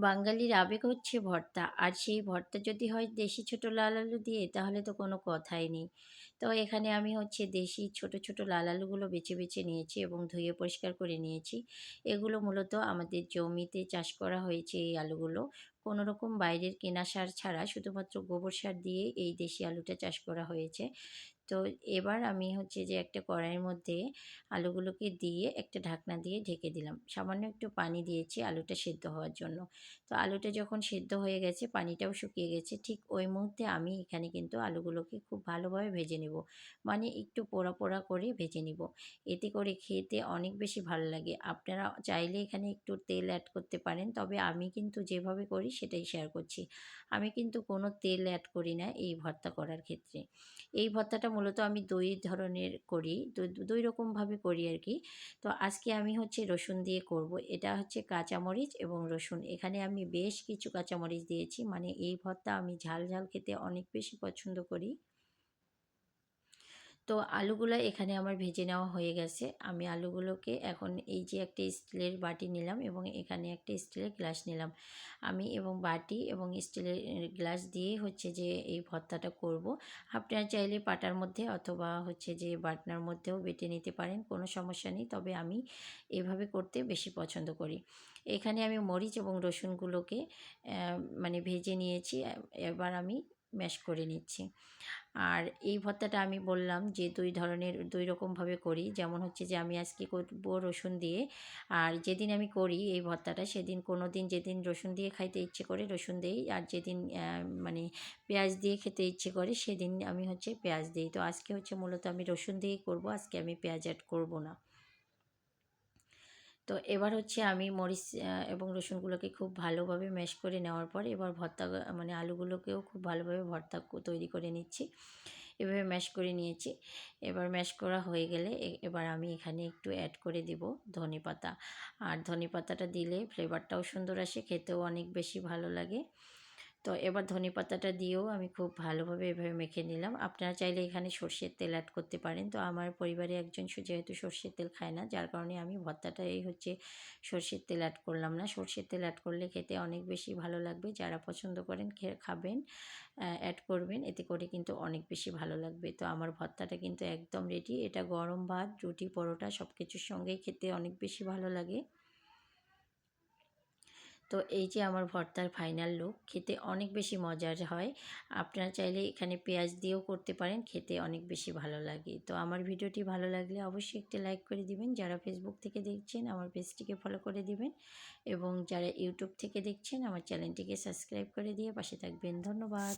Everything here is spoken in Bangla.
বাঙালির আবেগ হচ্ছে ভর্তা। আর সেই ভর্তা যদি হয় দেশি ছোটো লাল আলু দিয়ে, তাহলে তো কোনো কথাই নেই। তো এখানে আমি হচ্ছে দেশি ছোট ছোট লাল আলুগুলো বেছে বেছে নিয়েছি এবং ধুয়ে পরিষ্কার করে নিয়েছি। এগুলো মূলত আমাদের জমিতে চাষ করা হয়েছে এই আলুগুলো। কোনো রকম বাইরের কেনা সার ছাড়া শুধুমাত্র গোবর সার দিয়ে এই দেশি আলুটা চাষ করা হয়েছে। তো এবার আমি হচ্ছে যে একটা কড়াইয়ের মধ্যে আলুগুলোকে দিয়ে একটা ঢাকনা দিয়ে ঢেকে দিলাম। সামান্য একটু পানি দিয়েছি আলুটা সেদ্ধ হওয়ার জন্য। তো আলুটা যখন সেদ্ধ হয়ে গেছে, পানিটাও শুকিয়ে গেছে, ঠিক ওই মুহূর্তে আমি এখানে কিন্তু আলুগুলোকে খুব ভালোভাবে ভেজে নেব। মানে একটু পোড়া পোড়া করে ভেজে নিব। এতে করে খেতে অনেক বেশি ভালো লাগে। আপনারা চাইলে এখানে একটু তেল অ্যাড করতে পারেন, তবে আমি কিন্তু যেভাবে করি সেটাই শেয়ার করছি। আমি কিন্তু কোনো তেল অ্যাড করি না এই ভর্তা করার ক্ষেত্রে। এই ভর্তাটা মূলত আমি দুই ধরনের করি, দুই রকমভাবে করি আর কি। তো আজকে আমি হচ্ছে রসুন দিয়ে করব। এটা হচ্ছে কাঁচামরিচ এবং রসুন। এখানে আমি বেশ কিছু কাঁচামরিচ দিয়েছি। মানে এই ভর্তা আমি ঝাল ঝাল খেতে অনেক বেশি পছন্দ করি। তো আলুগুলো এখানে আমার ভেজে নেওয়া হয়ে গেছে। আমি আলুগুলোকে এখন এই যে একটা স্টিলের বাটি নিলাম এবং এখানে একটা স্টিলের গ্লাস নিলাম। আমি এবং বাটি এবং স্টিলের গ্লাস দিয়ে হচ্ছে যে এই ভর্তাটা করব। আপনারা চাইলে পাটার মধ্যে অথবা হচ্ছে যে বাটনার মধ্যেও বেটে নিতে পারেন, কোনো সমস্যা নেই। তবে আমি এভাবে করতে বেশি পছন্দ করি। এখানে আমি মরিচ এবং রসুনগুলোকে মানে ভেজে নিয়েছি। এবার আমি ম্যাশ করে নিচ্ছি। আর এই ভর্তাটা আমি বললাম যে, দুই ধরনের, দুই রকমভাবে করি। যেমন হচ্ছে যে, আমি আজকে করব রসুন দিয়ে। আর যেদিন আমি করি এই ভর্তাটা, সেদিন কোনো দিন যেদিন রসুন দিয়ে খাইতে ইচ্ছে করে, রসুন দিই আর যেদিন মানে পেঁয়াজ দিয়ে খেতে ইচ্ছে করে, সেদিন আমি হচ্ছে পেঁয়াজ দিই। তো আজকে হচ্ছে মূলত আমি রসুন দিয়েই করব, আজকে আমি পেঁয়াজ অ্যাড করব না। তো এবার হচ্ছে আমি মরিচ এবং রসুনগুলোকে খুব ভালোভাবে ম্যাশ করে নেওয়ার পর এবার ভর্তা মানে আলুগুলোকেও খুব ভালোভাবে ভর্তা তৈরি করে নিচ্ছি। এভাবে ম্যাশ করে নিয়েছি। এবার ম্যাশ করা হয়ে গেলে এবার আমি এখানে একটু অ্যাড করে দিব ধনে পাতা। আর ধনে পাতাটা দিলে ফ্লেভারটাও সুন্দর আসে, খেতেও অনেক বেশি ভালো লাগে। তো এবার ধনে পাতাটা দিয়েও আমি খুব ভালোভাবে এভাবে মেখে নিলাম। আপনারা চাইলে এখানে সর্ষের তেল অ্যাড করতে পারেন। তো আমার পরিবারে একজন যেহেতু সর্ষের তেল খায় না, যার কারণে আমি ভর্তাটা এই হচ্ছে সর্ষের তেল অ্যাড করলাম না। সর্ষের তেল অ্যাড করলে খেতে অনেক বেশি ভালো লাগবে। যারা পছন্দ করেন খাবেন অ্যাড করবেন। এতে করে কিন্তু অনেক বেশি ভালো লাগবে। তো আমার ভর্তাটা কিন্তু একদম রেডি এটা গরম ভাত, রুটি, পরোটা সব কিছুর সঙ্গেই খেতে অনেক বেশি ভালো লাগে। তো এই যে আমার ভর্তার ফাইনাল লুক খেতে অনেক বেশি মজার হয়। আপনারা চাইলে এখানে পেঁয়াজ দিয়েও করতে পারেন, খেতে অনেক বেশি ভালো লাগে। তো আমার ভিডিওটি ভালো লাগলে অবশ্যই একটি লাইক করে দিবেন। যারা ফেসবুক থেকে দেখছেন, আমার পেজটিকে ফলো করে দিবেন। এবং যারা ইউটিউব থেকে দেখছেন, আমার চ্যানেলটিকে সাবস্ক্রাইব করে দিয়ে পাশে থাকবেন। ধন্যবাদ।